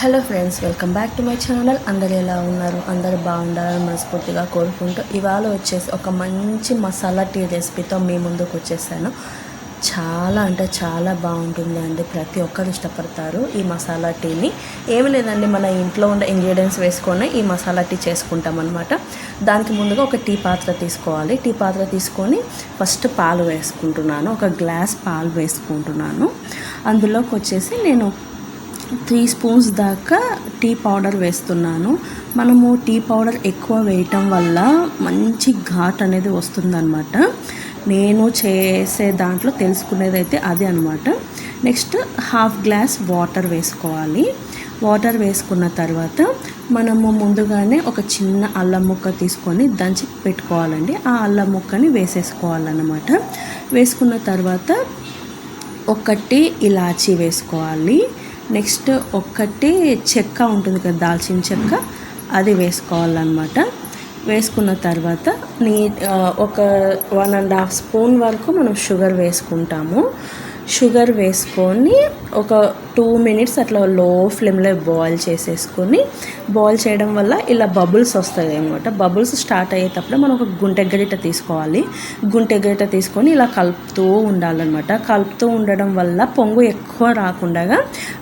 Hello friends welcome back to my channel. అందరు ఎలా ఉన్నారు? అందరు బాగుండాలని మనస్ఫూర్తిగా కోరుకుంటూ ఇవాళ వచ్చేసి ఒక మంచి మసాలా టీ రెసిపీతో మీ ముందుకు వచ్చేసాను. చాలా అంటే చాలా బాగుంటుంది అండి. ప్రతి ఒక్కరు ఇష్టపడతారు ఈ మసాలా టీని. ఏమి లేదండి మన ఇంట్లో ఉండే ఇంగ్రీడియంట్స్ వేసుకొని ఈ మసాలా టీ చేసుకుంటాం అనమాట దానికి ముందుగా ఒక టీ పాత్ర తీసుకోవాలి. టీ పాత్ర తీసుకొని ఫస్ట్ పాలు వేసుకుంటున్నాను. ఒక గ్లాస్ పాలు వేసుకుంటున్నాను. అందులోకి వచ్చేసి నేను త్రీ స్పూన్స్ దాకా టీ పౌడర్ వేస్తున్నాను. మనము టీ పౌడర్ ఎక్కువ వేయటం వల్ల మంచి ఘాట్ అనేది వస్తుందన్నమాట. నేను చేసే దాంట్లో తెలుసుకునేది అయితే అది అనమాట నెక్స్ట్ హాఫ్ గ్లాస్ వాటర్ వేసుకోవాలి. వాటర్ వేసుకున్న తర్వాత మనము ముందుగానే ఒక చిన్న అల్లం ముక్క తీసుకొని దంచి పెట్టుకోవాలండి. ఆ అల్లం ముక్కని వేసేసుకోవాలన్నమాట. వేసుకున్న తర్వాత ఒకటి ఇలాచీ వేసుకోవాలి. నెక్స్ట్ ఒక్కటి చెక్క ఉంటుంది కదా దాల్చిన చెక్క. అది వేసుకోవాలన్నమాట. వేసుకున్న తర్వాత నీ ఒక వన్ అండ్ హాఫ్ స్పూన్ వరకు మనం షుగర్ వేసుకుంటాము. షుగర్ వేసుకొని ఒక టూ మినిట్స్ అట్లా లో ఫ్లేమ్లో బాయిల్ చేసేసుకొని బాయిల్ చేయడం వల్ల ఇలా బబుల్స్ వస్తాయి అనమాట బబుల్స్ స్టార్ట్ అయ్యేటప్పుడు మనం ఒక గుంటె గరిట తీసుకోవాలి. గుంటె గరిట తీసుకొని ఇలా కలుపుతూ ఉండాలన్నమాట. కలుపుతూ ఉండడం వల్ల పొంగు ఎక్కువ రాకుండా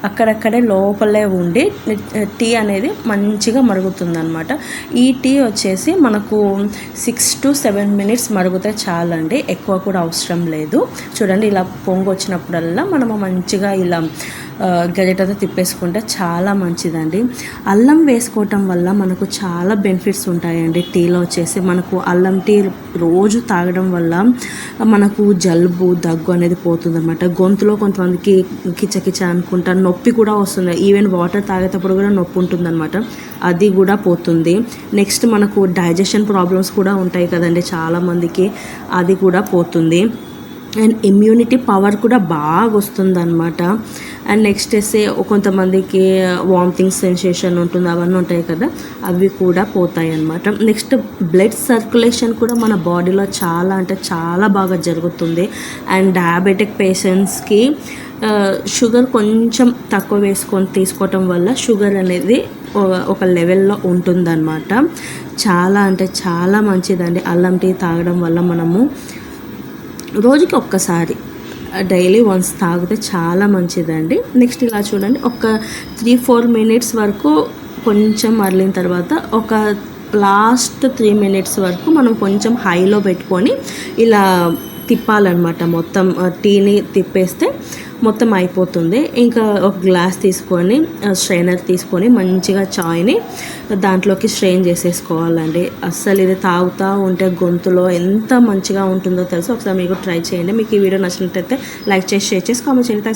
అక్కడక్కడే లోపలే ఉండి టీ అనేది మంచిగా మరుగుతుంది అనమాట ఈ టీ వచ్చేసి మనకు సిక్స్ టు సెవెన్ మినిట్స్ మరుగుతే చాలండి. ఎక్కువ కూడా అవసరం లేదు. చూడండి ఇలా పొంగు వచ్చినప్పుడల్లా మనము మంచిగా ఇలా గజెటతో తిప్పేసుకుంటే చాలా మంచిదండి. అల్లం వేసుకోవటం వల్ల మనకు చాలా బెనిఫిట్స్ ఉంటాయండి. టీలో వచ్చేసి మనకు అల్లం టీ రోజు తాగడం వల్ల మనకు జలుబు దగ్గు అనేది పోతుంది అనమాట గొంతులో కొంతమందికి కిచకిచ అనుకుంటా నొప్పి కూడా వస్తుంది. ఈవెన్ వాటర్ తాగేటప్పుడు కూడా నొప్పి ఉంటుందన్నమాట. అది కూడా పోతుంది. నెక్స్ట్ మనకు డైజెషన్ ప్రాబ్లమ్స్ కూడా ఉంటాయి కదండి. చాలామందికి అది కూడా పోతుంది. అండ్ ఇమ్యూనిటీ పవర్ కూడా బాగా వస్తుంది అనమాట అండ్ నెక్స్ట్ వేస్తే కొంతమందికి uh, వామిటింగ్ సెన్సేషన్ ఉంటుంది అవన్నీ ఉంటాయి కదా అవి కూడా పోతాయి అనమాట నెక్స్ట్ బ్లడ్ సర్క్యులేషన్ కూడా మన బాడీలో చాలా అంటే చాలా బాగా జరుగుతుంది. అండ్ డయాబెటిక్ పేషెంట్స్కి షుగర్ కొంచెం తక్కువ వేసుకొని తీసుకోవటం వల్ల షుగర్ అనేది uh, ఒక లెవెల్లో ఉంటుందన్నమాట. చాలా అంటే చాలా మంచిదండి. అల్లం టీ తాగడం వల్ల మనము రోజుకి ఒక్కసారి డైలీ వన్స్ తాగితే చాలా మంచిదండి. నెక్స్ట్ ఇలా చూడండి ఒక త్రీ ఫోర్ మినిట్స్ వరకు కొంచెం మరలిన తర్వాత ఒక లాస్ట్ త్రీ మినిట్స్ వరకు మనం కొంచెం హైలో పెట్టుకొని ఇలా తిప్పాలన్నమాట. మొత్తం టీని తిప్పేస్తే మొత్తం అయిపోతుంది. ఇంకా ఒక గ్లాస్ తీసుకొని స్ట్రైనర్ తీసుకొని మంచిగా చాయ్ని దాంట్లోకి స్ట్రెయిన్ చేసేసుకోవాలండి. అస్సలు ఇది తాగుతూ ఉంటే గొంతులో ఎంత మంచిగా ఉంటుందో తెలుసు? ఒకసారి మీకు ట్రై చేయండి. మీకు ఈ వీడియో నచ్చినట్టయితే లైక్ చేసి షేర్ చేసి కామెంట్ చేయండి.